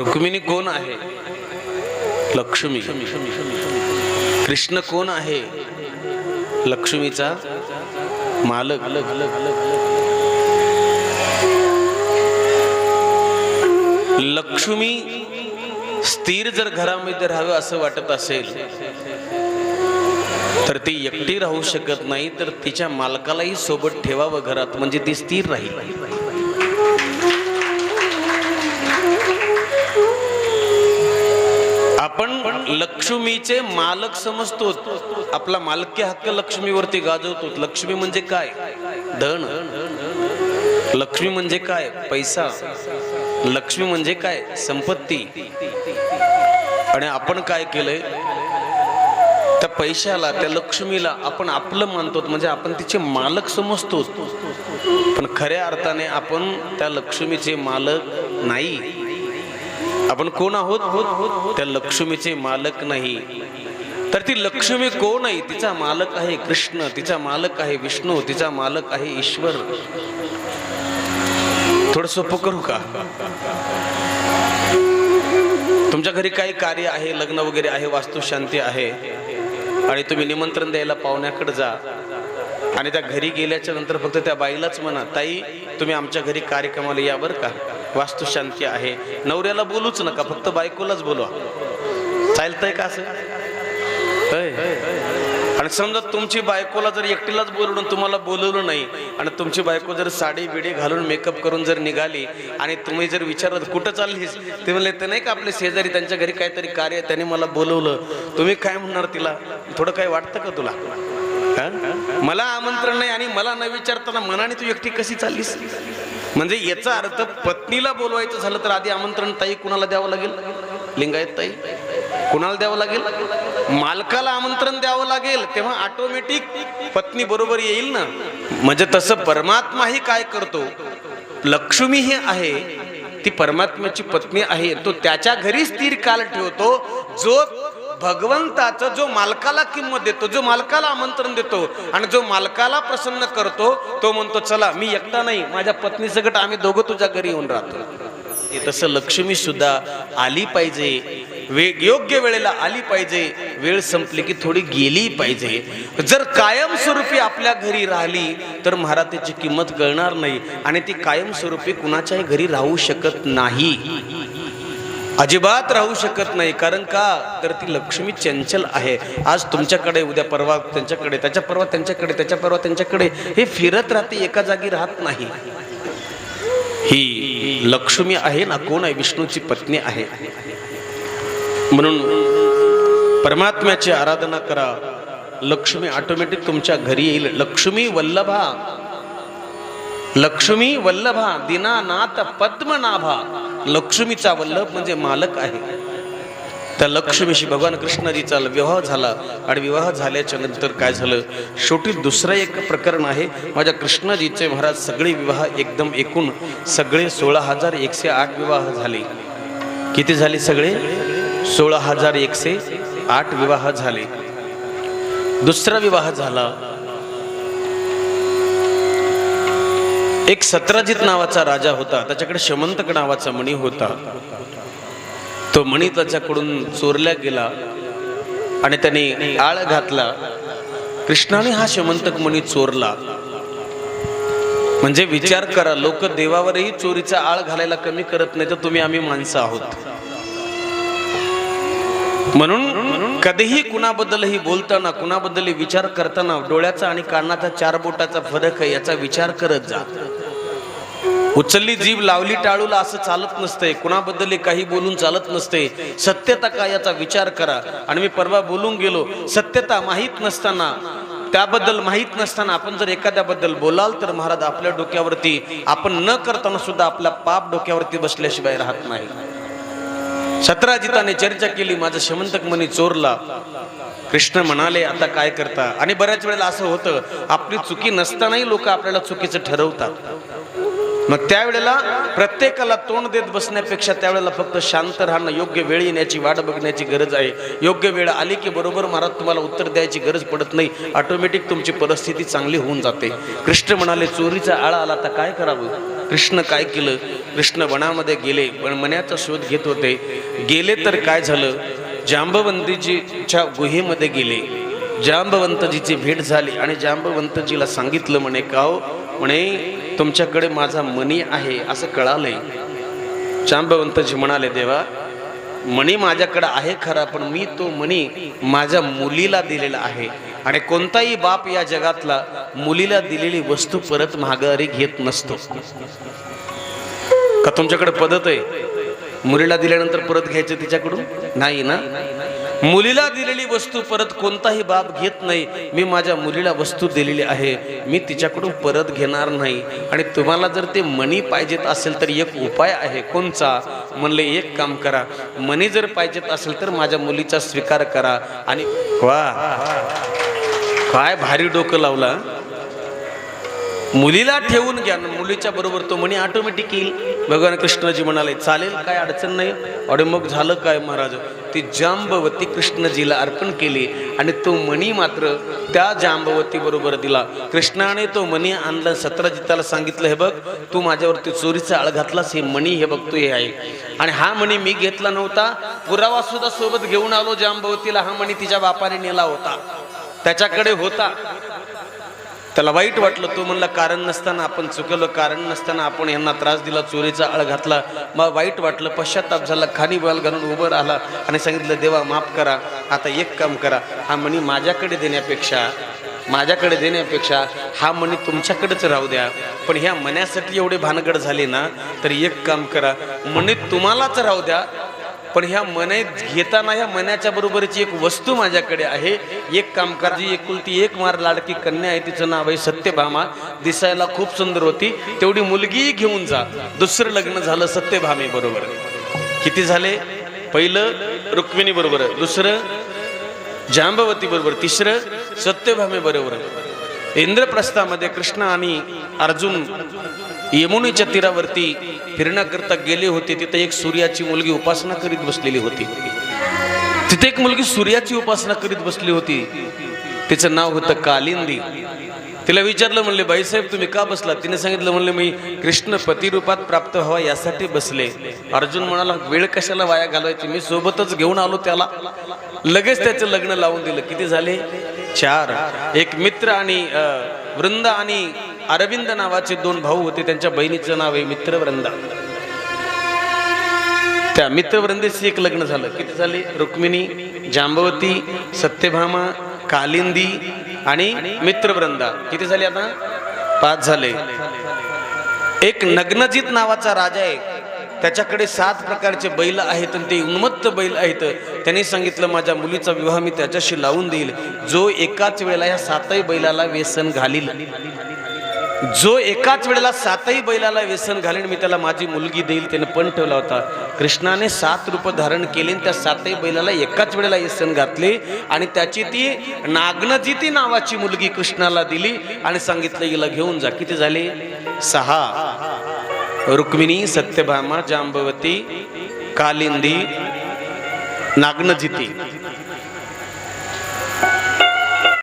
रुक्मिणी कोण आहे? लक्ष्मी. कृष्ण कोण आहे? लक्ष्मीचा मालक. लक्ष्मी स्थिर जर घरामध्ये राहावं असं वाटत असेल तर ती एकटी राहू शकत नाही तर तिच्या मालकालाही सोबत ठेवावं घरात म्हणजे ती स्थिर राहील. आपण लक्ष्मीचे मालक समजतो आपला मालकी हक्क लक्ष्मीवरती गाजवतो लक्ष्मी म्हणजे काय? धन. लक्ष्मी म्हणजे काय? पैसा. लक्ष्मी म्हणजे काय? संपत्ती. आणि आपण काय केलंय? त्या पैशाला त्या लक्ष्मीला आपण आपलं मानतो म्हणजे आपण तिचे मालक समजतो पण खऱ्या अर्थाने आपण त्या लक्ष्मीचे मालक नाही. आपण कोण आहोत? त्या लक्ष्मीचे मालक नाही. तर ती लक्ष्मी कोण आहे? तिचा मालक आहे कृष्ण तिचा मालक आहे विष्णू तिचा मालक आहे ईश्वर. थोडं सोपं करू का? तुमच्या घरी काही कार्य आहे? लग्न वगैरे आहे? वास्तुशांती आहे? आणि तुम्ही निमंत्रण द्यायला पाहुण्याकडे जा. आणि त्या घरी गेल्याच्यानंतर फक्त त्या बाईलाच म्हणा ताई तुम्ही आमच्या घरी कार्यक्रमाला या बरं का? वास्तुशांती आहे. नवऱ्याला बोलूच नका फक्त बायकोलाच बोलवा. चालतंय का असं? होय. आणि समजा तुमची बायकोला जर एकटीलाच बोलवून तुम्हाला बोलवलं नाही आणि तुमची बायको जर साडी बिडी घालून मेकअप करून जर निघाली आणि तुम्ही जर विचारत कुठं चाललीस? ते म्हणले ते नाही का आपले शेजारी त्यांच्या घरी काहीतरी कार्य आहे, मला बोलवलं. तुम्ही काय म्हणणार तिला? थोडं काय वाटतं का तुला? मला आमंत्रण नाही आणि मला न विचारताना मनाने तू एकटी कशी चाललीस? म्हणजे याचा अर्थ पत्नीला बोलवायचं झालं तर आधी आमंत्रण ताई कुणाला द्यावं लागेल? लिंगायत ताई. कुणाला द्यावं लागेल? मालकाला आमंत्रण द्यावं लागेल. तेव्हा ऑटोमॅटिक पत्नी बरोबर येईल ना? म्हणजे तसं परमात्माही काय करतो? लक्ष्मी ही आहे ती परमात्म्याची पत्नी आहे तो त्याच्या घरी स्थिर काल ठेवतो. जो भगवंताचा जो मालकाला किंमत देतो जो मालकाला आमंत्रण देतो आणि जो मालकाला प्रसन्न करतो तो म्हणतो चला मी एकटा नाही माझ्या पत्नी सकट आम्ही दोघं तुझ्या घरी येऊन राहतो. तसं लक्ष्मी सुद्धा आली पाहिजे. वे योग्य वेळेला आली पाहिजे. वेळ संपली की थोडी गेली पाहिजे. जर कायमस्वरूपी आपल्या घरी राहिली तर महाराज त्याची किंमत कळणार नाही आणि ती कायमस्वरूपी कुणाच्याही घरी राहू शकत नाही. अजिबात राहू शकत नाही. कारण का? तर ती लक्ष्मी चंचल आहे. आज तुमच्याकडे उद्या परवा त्यांच्याकडे त्याच्या परवा त्यांच्याकडे त्याच्या परवा त्यांच्याकडे हे फिरत राहते एका जागी राहत नाही. ही लक्ष्मी आहे ना कोण आहे? विष्णूची पत्नी आहे. म्हणून परमात्म्याची आराधना करा. लक्ष्मी ऑटोमॅटिक तुमच्या घरी येईल. लक्ष्मी वल्लभा. लक्ष्मी वल्लभा दिनानाथ पद्मनाभा. लक्ष्मीचा वल्लभ म्हणजे मालक आहे. त्या लक्ष्मीशी भगवान कृष्णजीचा विवाह झाला आणि विवाह झाल्याच्यानंतर काय झालं? शेवटी दुसरं एक प्रकरण आहे. माझ्या कृष्णजीचे महाराज सगळे विवाह एकदम एकूण सगळे सोळा हजार एकशे आठ विवाह झाले. किती झाले सगळे? सोळा हजार एकशे आठ विवाह झाले. दुसरा विवाह झाला. एक सत्राजित नावाचा राजा होता. त्याच्याकडे शमंतक नावाचा मणी होता. तो मणी त्याच्याकडून चोरल्या गेला आणि त्याने आळ घातला. कृष्णाने हा शमंतक मणी चोरला. म्हणजे विचार करा लोक देवावरही चोरीचा आळ घालायला कमी करत नाही तर तुम्ही आम्ही माणसं आहोत. म्हणून कधीही कुणाबद्दलही बोलताना कुणाबद्दल विचार करताना डोळ्याचा आणि कानाचा चार बोटाचा फरक आहे याचा विचार करत जा. उचलली जीभ लावली टाळूला असं चालत नसते कुणाबद्दल काही बोलून चालत नसते सत्यता काय याचा विचार करा. आणि मी परवा बोलून गेलो सत्यता माहीत नसताना त्याबद्दल माहीत नसताना आपण जर एखाद्याबद्दल बोलाल तर महाराज आपल्या डोक्यावरती आपण न करताना सुद्धा आपला पाप डोक्यावरती बसल्याशिवाय राहत नाही. सत्राजिताने चर्चा केली माझं शमंतक मनी चोरला. कृष्ण म्हणाले आता काय करता? आणि बऱ्याच वेळेला असं होतं आपली चुकी नसतानाही लोक आपल्याला चुकीचं ठरवतात. मग त्यावेळेला प्रत्येकाला तोंड देत बसण्यापेक्षा त्यावेळेला फक्त शांत राहणं योग्य वेळ येण्याची वाट बघण्याची गरज आहे. योग्य वेळ आली की बरोबर महाराज तुम्हाला उत्तर द्यायची गरज पडत नाही. ऑटोमॅटिक तुमची परिस्थिती चांगली होऊन जाते. कृष्ण म्हणाले चोरीचा आळा आला तर काय करावं? कृष्ण काय केलं? कृष्ण वनामध्ये गेले पण मण्याचा शोध घेत होते. गेले तर काय झालं? जांबवंतीजीच्या गुहेमध्ये गेले. जांबवंतजीची भेट झाली आणि जांबवंतजीला सांगितलं म्हणे काव म्हणे तुमच्याकडे माझा मनी आहे असं कळालंय. जांबवंतजी म्हणाले देवा मणी माझ्याकडे आहे खरा पण मी तो मणी माझ्या मुलीला दिलेला आहे. आणि कोणताही बाप या जगातला मुलीला दिलेली वस्तू परत माघारी घेत नसतो. का तुमच्याकडे पद्धत आहे? मुलीला दिल्यानंतर परत घ्यायचं तिच्याकडून? नाही ना? मुलीला दिलेली वस्तू परत कोणताही बाप घेत नाही. मी माझ्या मुलीला वस्तू दिलेली आहे. मी तिच्याकडून परत घेणार नाही. आणि तुम्हाला जर ते मणी पाहिजेत असेल तर एक उपाय आहे. कोणचा? म्हणले एक काम करा मनी जर पाहिजेत असेल तर माझ्या मुलीचा स्वीकार करा. आणि वा काय भारी डोकं लावला मुलीला ठेवून घ्या मुलीच्या बरोबर तो म्हणे ऑटोमॅटिक येईल. भगवान कृष्णजी म्हणाले चालेल काय अडचण नाही. अरे मग झालं काय महाराज? ती जांबवती कृष्णजीला अर्पण केली आणि तो मणी मात्र त्या जांबवती बरोबर दिला. कृष्णाने तो मणी आणला. सतराजिताला सांगितलं हे बघ तू माझ्यावरती चोरीचा आळ घातलास हे मणी हे बघतो हे आहे. आणि हा मणी मी घेतला नव्हता. पुरावा सुद्धा सोबत घेऊन आलो जांबवतीला. हा मणी तिच्या बापाने नेला होता. त्याच्याकडे होता. त्याला वाईट वाटलं तो म्हणला कारण नसताना आपण चुकलं कारण नसताना आपण यांना त्रास दिला चोरीचा आळ घातला. मग वाईट वाटलं पश्चाताप झाला खाली बॉल घालून उभं राहिला आणि सांगितलं देवा माफ करा आता एक काम करा हा मणी माझ्याकडे देण्यापेक्षा माझ्याकडे देण्यापेक्षा हा मणी तुमच्याकडेच राहू द्या. पण ह्या मण्यासाठी एवढे भानगड झाले ना तर एक काम करा मणी तुम्हालाच राहू द्या पण ह्या मने घेताना ह्या मनाच्या बरोबरची एक वस्तू माझ्याकडे आहे. एक कामकाजी जी एकुलती एक मार लाडकी कन्या आहे. तिचं नाव आहे सत्यभामा. दिसायला खूप सुंदर होती. तेवढी मुलगी घेऊन जा. दुसरं लग्न झालं सत्यभामे बरोबर. किती झाले? पहिलं रुक्मिणी बरोबर. दुसरं जांबवती बरोबर. तिसरं सत्यभामे बरोबर. इंद्रप्रस्थामध्ये कृष्ण आणि अर्जुन यमुनेच्या तीरावरती फिरण्याकरता गेले होते. तिथे एक सूर्याची मुलगी उपासना करीत बसलेली होती. तिथे एक मुलगी सूर्याची उपासना करीत बसली होती. तिचं नाव होतं कालिंदी. तिला विचारलं म्हणले बाईसाहेब तुम्ही का बसला तिने सांगितलं म्हणले मी कृष्ण पतिरूपात प्राप्त व्हावा यासाठी बसले. अर्जुन म्हणाला वेळ कशाला वाया घालवायची? मी सोबतच घेऊन आलो त्याला. लगेच त्याचं लग्न लावून दिलं. किती झाले? चार. एक मित्र आणि वृंदा वृंद आणि अरविंद नावाचे दोन भाऊ होते त्यांच्या बहिणीचं नाव आहे मित्रवृंदा. त्या मित्रवृंदेशी एक लग्न झालं. किती झाले रुक्मिणी जांबवती सत्यभामा कालिंदी आणि मित्रवृंदा. किती झाले आता? पाच झाले. एक नग्नजित नावाचा राजा आहे. त्याच्याकडे सात प्रकारचे बैल आहेत आणि ते उन्मत्त बैल आहेत. त्यांनी सांगितलं माझ्या मुलीचा विवाह मी त्याच्याशी लावून देईल. जो एकाच वेळेला या सातही बैलाला व्यसन घालील. जो एकाच वेळेला सातही बैलाला व्यसन घालेन मी त्याला माझी मुलगी देईल त्याने पण ठेवला होता. कृष्णाने सात रूप धारण केले आणि त्या सातही बैलाला एकाच वेळेला व्यसन घातले आणि त्याची ती नागनजिती नावाची मुलगी कृष्णाला दिली आणि सांगितलं हिला घेऊन जा. किती झाले? सहा. रुक्मिणी सत्यभामा जांबवती कालिंदी नागनजिती.